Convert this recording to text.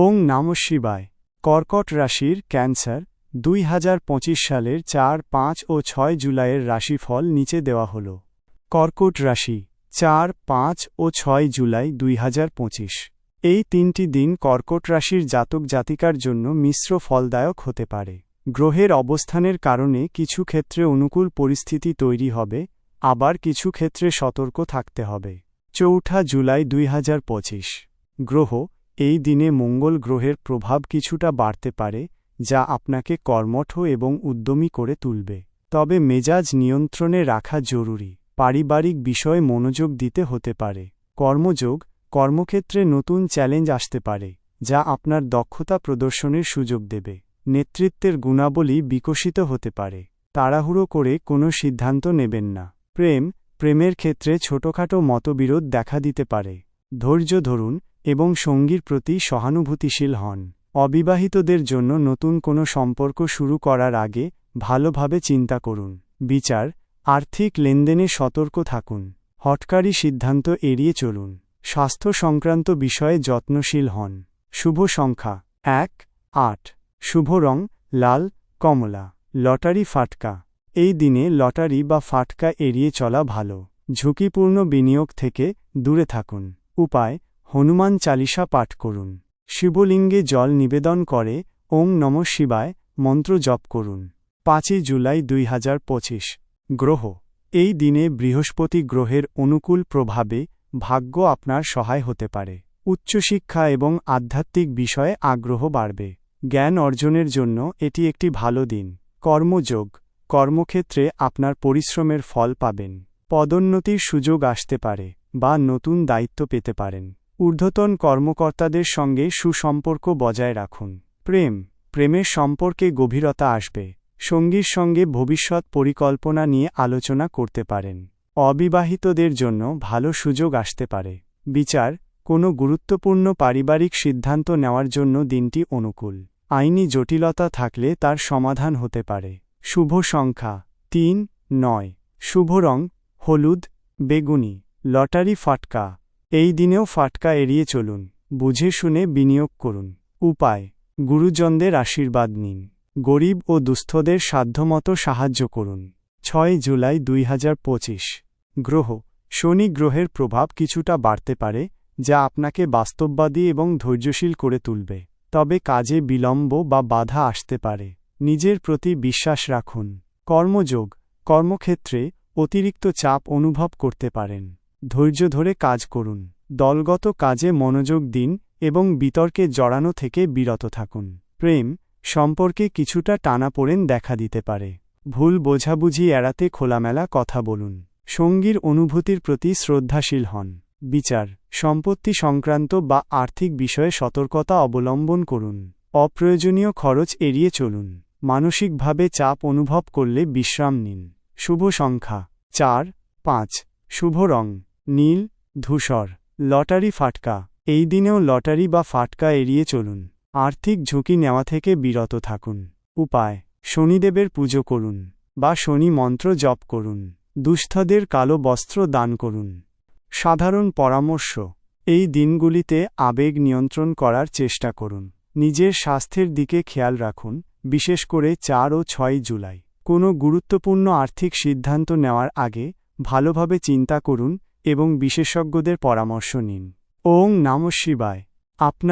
ওং নম শিবায়। কর্কট রাশির ক্যান্সার, দুই হাজার পঁচিশ সালের চার, পাঁচ ও ছয় জুলাইয়ের রাশিফল নিচে দেওয়া হল। কর্কট রাশি, চার, পাঁচ ও ছয় জুলাই দুই হাজার পঁচিশ। এই তিনটি দিন কর্কট রাশির জাতক জাতিকার জন্য মিশ্র ফলদায়ক হতে পারে। গ্রহের অবস্থানের কারণে কিছু ক্ষেত্রে অনুকূল পরিস্থিতি তৈরি হবে, আবার কিছু ক্ষেত্রে সতর্ক থাকতে হবে। চৌঠা জুলাই দুই হাজার পঁচিশ। গ্রহ এই দিনে মঙ্গল গ্রহের প্রভাব কিছুটা বাড়তে পারে, যা আপনাকে কর্মঠ এবং উদ্যমী করে তুলবে। তবে মেজাজ নিয়ন্ত্রণে রাখা জরুরি, পারিবারিক বিষয়ে মনোযোগ দিতে হতে পারে। কর্মযোগ, কর্মক্ষেত্রে নতুন চ্যালেঞ্জ আসতে পারে, যা আপনার দক্ষতা প্রদর্শনের সুযোগ দেবে। নেতৃত্বের গুণাবলী বিকশিত হতে পারে। তাড়াহুড়ো করে কোনো সিদ্ধান্ত নেবেন না। প্রেম, প্রেমের ক্ষেত্রে ছোটখাটো মতবিরোধ দেখা দিতে পারে। ধৈর্য ধরুন এবং সঙ্গীর প্রতি সহানুভূতিশীল হন। অবিবাহিতদের জন্য নতুন কোনো সম্পর্ক শুরু করার আগে ভালোভাবে চিন্তা করুন। বিচার, আর্থিক লেনদেনে সতর্ক থাকুন। হটকারী সিদ্ধান্ত এড়িয়ে চলুন। স্বাস্থ্য সংক্রান্ত বিষয়ে যত্নশীল হন। শুভ সংখ্যা, এক, আট। শুভ রং, লাল, কমলা। লটারি ফাটকা। এই দিনে লটারি বা ফাটকা এড়িয়ে চলা ভালো। ঝুঁকিপূর্ণ বিনিয়োগ থেকে দূরে থাকুন। উপায় হনুমান চালিসা পাঠ করুন। শিবলিঙ্গে জল নিবেদন করে ওং নম শিবায়, মন্ত্র জপ করুন। পাঁচই জুলাই দুই হাজার পঁচিশ। গ্রহ। এই দিনে বৃহস্পতি গ্রহের অনুকূল প্রভাবে ভাগ্য আপনার সহায় হতে পারে। উচ্চশিক্ষা এবং আধ্যাত্মিক বিষয়ে আগ্রহ বাড়বে। জ্ঞান অর্জনের জন্য এটি একটি ভালো দিন। কর্মযোগ। কর্মক্ষেত্রে আপনার পরিশ্রমের ফল পাবেন। পদোন্নতির সুযোগ আসতে পারে বা নতুন দায়িত্ব পেতে পারেন। ঊর্ধ্বতন কর্মকর্তাদের সঙ্গে সুসম্পর্ক বজায় রাখুন। প্রেম, প্রেমের সম্পর্কে গভীরতা আসবে। সঙ্গীর সঙ্গে ভবিষ্যৎ পরিকল্পনা নিয়ে আলোচনা করতে পারেন। অবিবাহিতদের জন্য ভালো সুযোগ আসতে পারে। বিচার, কোনো গুরুত্বপূর্ণ পারিবারিক সিদ্ধান্ত নেওয়ার জন্য দিনটি অনুকূল। আইনি জটিলতা থাকলে তার সমাধান হতে পারে। শুভ সংখ্যা, তিন, নয়। শুভ রং, হলুদ, বেগুনি। লটারি ফাটকা। এই দিনেও ফাটকা এড়িয়ে চলুন, বুঝে শুনে বিনিয়োগ করুন। উপায়, গুরুজনদের আশীর্বাদ নিন। গরিব ও দুস্থদের সাধ্যমতো সাহায্য করুন। ছয় জুলাই দুই হাজার পঁচিশ। গ্রহ, শনি গ্রহের প্রভাব কিছুটা বাড়তে পারে, যা আপনাকে বাস্তববাদী এবং ধৈর্যশীল করে তুলবে। তবে কাজে বিলম্ব বা বাধা আসতে পারে। নিজের প্রতি বিশ্বাস রাখুন। কর্মযোগ, কর্মক্ষেত্রে অতিরিক্ত চাপ অনুভব করতে পারেন। ধৈর্য ধরে কাজ করুন, দলগত কাজে মনোযোগ দিন এবং বিতর্কে জড়ানো থেকে বিরত থাকুন। প্রেম সম্পর্কে কিছুটা টানাপোড়েন দেখা দিতে পারে। ভুল বোঝাবুঝি এড়াতে খোলামেলা কথা বলুন। সঙ্গীর অনুভূতির প্রতি শ্রদ্ধাশীল হন। বিচার সম্পত্তি সংক্রান্ত বা আর্থিক বিষয়ে সতর্কতা অবলম্বন করুন। অপ্রয়োজনীয় খরচ এড়িয়ে চলুন। মানসিকভাবে চাপ অনুভব করলে বিশ্রাম নিন। শুভ সংখ্যা চার, পাঁচ। শুভ রং নীল, ধূসর, লটারি ফাটকা। এই দিনেও লটারি বা ফাটকা এড়িয়ে চলুন। আর্থিক ঝুঁকি নেওয়া থেকে বিরত থাকুন। উপায়, শনিদেবের পুজো করুন বা শনি মন্ত্র জপ করুন। দুস্থদের কালো বস্ত্র দান করুন। সাধারণ পরামর্শ, এই দিনগুলিতে আবেগ নিয়ন্ত্রণ করার চেষ্টা করুন। নিজের স্বাস্থ্যের দিকে খেয়াল রাখুন, বিশেষ করে চার ও ছয় জুলাই। কোনো গুরুত্বপূর্ণ আর্থিক সিদ্ধান্ত নেওয়ার আগে ভালোভাবে চিন্তা করুন এবং বিশেষজ্ঞদের পরামর্শ নিন। ওং নম শিবায়। আপনার